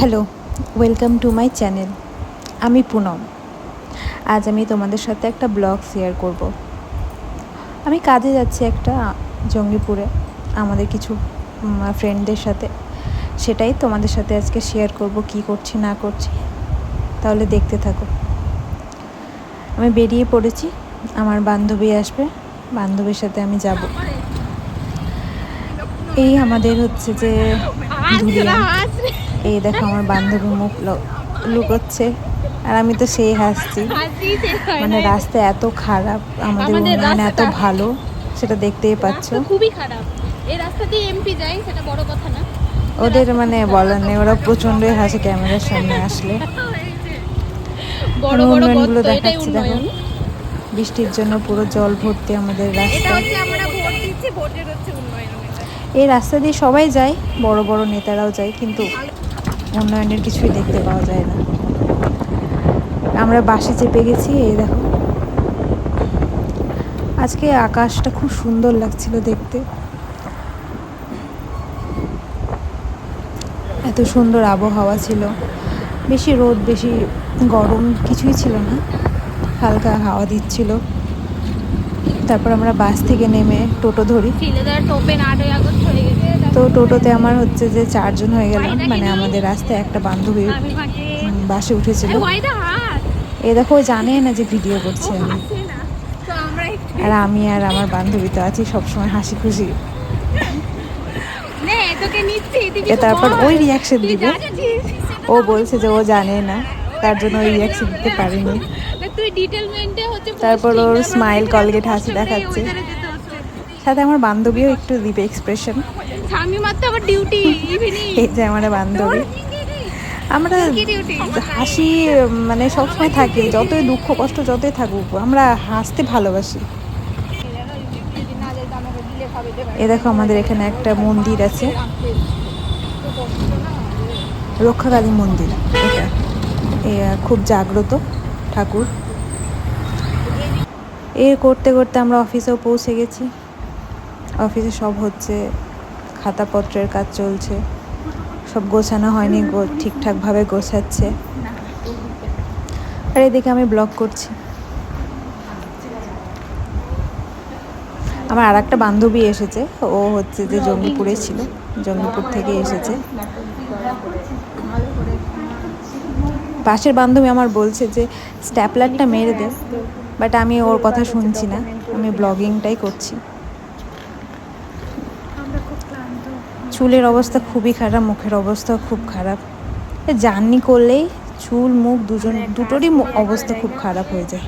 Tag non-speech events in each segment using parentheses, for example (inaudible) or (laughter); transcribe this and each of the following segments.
Hello welcome to my channel আমি পুনম। আজ আমি তোমাদের সাথে একটা ব্লগ শেয়ার করব। আমি কাজে যাচ্ছি একটা জঙ্গিপুরে আমাদের কিছু ফ্রেন্ডদের সাথে। সেটাই তোমাদের সাথে আজকে শেয়ার করব কি করছি না করছি। তাহলে দেখতে থাকো। আমি বেরিয়ে পড়েছি আমার বান্ধবী আসবে বান্ধবীর সাথে আমি যাব। এই আমাদের হচ্ছে যে এই দেখো আমার বান্ধবী মুখ লুকোচ্ছে। আর আমি তো সেই হাসছি। মানে রাস্তা এত খারাপ আমাদের উন্নয়ন এত ভালো সেটা দেখতেই পাচ্ছ। খুবই খারাপ। এই রাস্তা দিয়ে এমপি যায় সেটা বড় কথা না। ওদের মানে বলার নেই ওরা প্রচন্ডই হাসে ক্যামেরার সামনে আসলে। (laughs) বড় বড় দেখাচ্ছি দেখো। বৃষ্টির জন্য পুরো জল ভর্তি আমাদের এটা রাস্তা। হচ্ছে আমরা ভোট দিচ্ছি ভোটের হচ্ছে উন্নয়ন এটা। এই রাস্তা দিয়ে সবাই যায়, বড় বড় নেতারাও যায়, কিন্তু উন্নয়নের কিছুই দেখতে পাওয়া যায় না। আমরা বাসে চেপে গেছি, এই দেখো। আজকে আকাশটা খুব সুন্দর লাগছিল দেখতে। এত সুন্দর আবহাওয়া ছিল। বেশি রোদ, বেশি গরম কিছুই ছিল না। হালকা হাওয়া দিচ্ছিল। তারপর আমরা বাস থেকে নেমে টোটো ধরি। তো টোটোতে আমার হচ্ছে যে চারজন হয়ে গেলাম মানে আমাদের রাস্তায় একটা বান্ধবী বাসে উঠেছিল। এ দেখো জানে না যে ভিডিও করছি আমি। আর আমি আর আমার বান্ধবী তো আছি সবসময় হাসি খুশি তারপর ওই রিয়াকশন দিবে। ও বলছে যে ও জানে না তার জন্য ওই রিয়াকশন দিতে পারিনি। তারপর ওর স্মাইল কলগেট হাসি দেখাচ্ছে। সাথে আমার বান্ধবীও একটু দিবে এক্সপ্রেশন ডিউটি (laughs) এই যে আমার বান্ধবী। আমরা হাসি মানে সবসময় থাকি। যতই দুঃখ কষ্ট যতই থাকুক আমরা হাসতে ভালোবাসি। এ দেখো আমাদের এখানে একটা মন্দির আছে। রক্ষাকালী মন্দির। এটা। খুব জাগ্রত ঠাকুর। এ করতে করতে আমরা অফিসেও পৌঁছে গেছি। অফিসে সব হচ্ছে, খাতাপত্রের কাজ চলছে। সব গোছানো হয়নি ঠিকঠাকভাবে গোছাচ্ছে। আর এদিকে আমি ব্লগ করছি। আমার আর একটা বান্ধবী এসেছে, ও হচ্ছে যে জঙ্গিপুরে ছিল, জঙ্গিপুর থেকে এসেছে। পাশের বান্ধবী আমার বলছে যে, স্ট্যাপলারটা মেরে দে। বাট আমি ওর কথা শুনছি না। আমি ব্লগিংটাই করছি। চুলের অবস্থা খুবই খারাপ, মুখের অবস্থা খুব খারাপ। জার্নি করলেই চুল, মুখ দুজন, দুটোরই অবস্থা খুব খারাপ হয়ে যায়।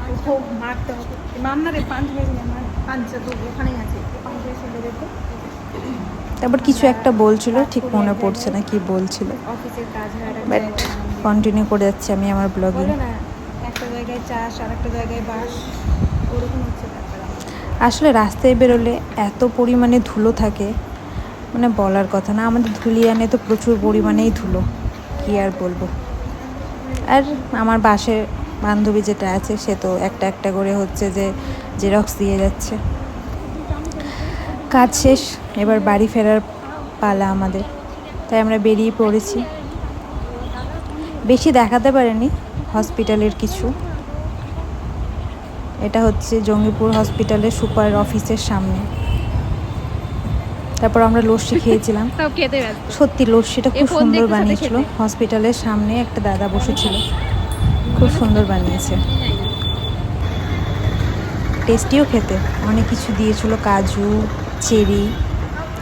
তারপর কিছু একটা বলছিল, ঠিক মনে পড়ছে না কি বলছিল। বাট। কন্টিনিউ করে যাচ্ছি আমি আমার ব্লগিং একটা জায়গায় চাষ আর একটা জায়গায় বাস ওরকম হচ্ছে আসলে রাস্তায় বেরোলে এত পরিমাণে ধুলো থাকে মানে বলার কথা না আমাদের ধুলিয়ানে তো প্রচুর পরিমাণেই ধুলো কি আর বলব। আর আমার বাসের বান্ধবী যেটা আছে সে তো একটা একটা করে হচ্ছে যে জেরক্স দিয়ে যাচ্ছে। কাজ শেষ এবার বাড়ি ফেরার পালা আমাদের তাই আমরা বেরিয়ে পড়েছি। বেশি দেখাতে পারেনি হসপিটালের কিছু। এটা হচ্ছে জঙ্গিপুর হসপিটালের সুপার অফিসের সামনে। তারপর আমরা লস্যি (laughs) খেয়েছিলাম। সত্যি লস্যিটা খুব সুন্দর বানিয়েছিল। হসপিটালের সামনে একটা দাদা বসেছিল। খুব সুন্দর বানিয়েছে। টেস্টিও খেতে। অনেক কিছু দিয়েছিল কাজু চেরি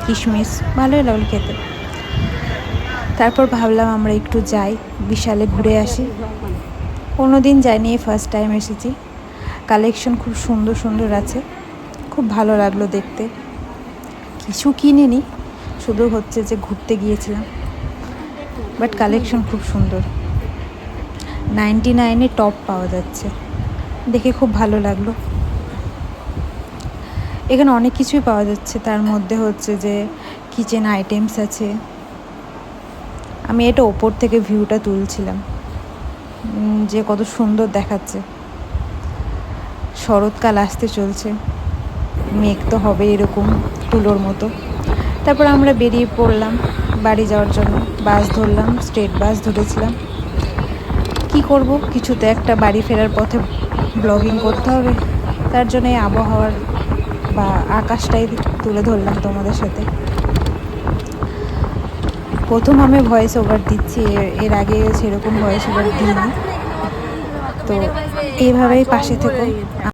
কিশমিশ ভালোই লাগল খেতে। তারপর ভাবলাম আমরা একটু যাই, বিশালে ঘুরে আসি। কোনো দিন যাইনি ফার্স্ট টাইম এসেছি। কালেকশন খুব সুন্দর সুন্দর আছে, খুব ভালো লাগল দেখতে। কিছু কিনিনি, শুধু হচ্ছে যে ঘুরতে গিয়েছিলাম। বাট কালেকশন খুব সুন্দর। নাইনটি নাইনে টপ পাওয়া যাচ্ছে। দেখে খুব ভালো লাগল। এখানে অনেক কিছুই পাওয়া যাচ্ছে, তার মধ্যে হচ্ছে যে কিচেন আইটেমস আছে। আমি এটা ওপর থেকে ভিউটা তুলছিলাম। যে কত সুন্দর দেখাচ্ছে। শরৎকাল আসতে চলছে। মেঘ তো হবে এরকম তুলোর মতো। তারপর আমরা বেরিয়ে পড়লাম বাড়ি যাওয়ার জন্য। বাস ধরলাম স্টেট বাস ধরেছিলাম। কি করব? কিছুতে একটা বাড়ি ফেরার পথে ব্লগিং করতে হবে। তার জন্য এই আবহাওয়ার বা আকাশটাই তুলে ধরলাম তোমাদের সাথে। প্রথম আমি ভয়েস ওভার দিচ্ছি, এর- আগে সেরকম ভয়েস ওভার দিইনি। তো এইভাবেই পাশে থেকো।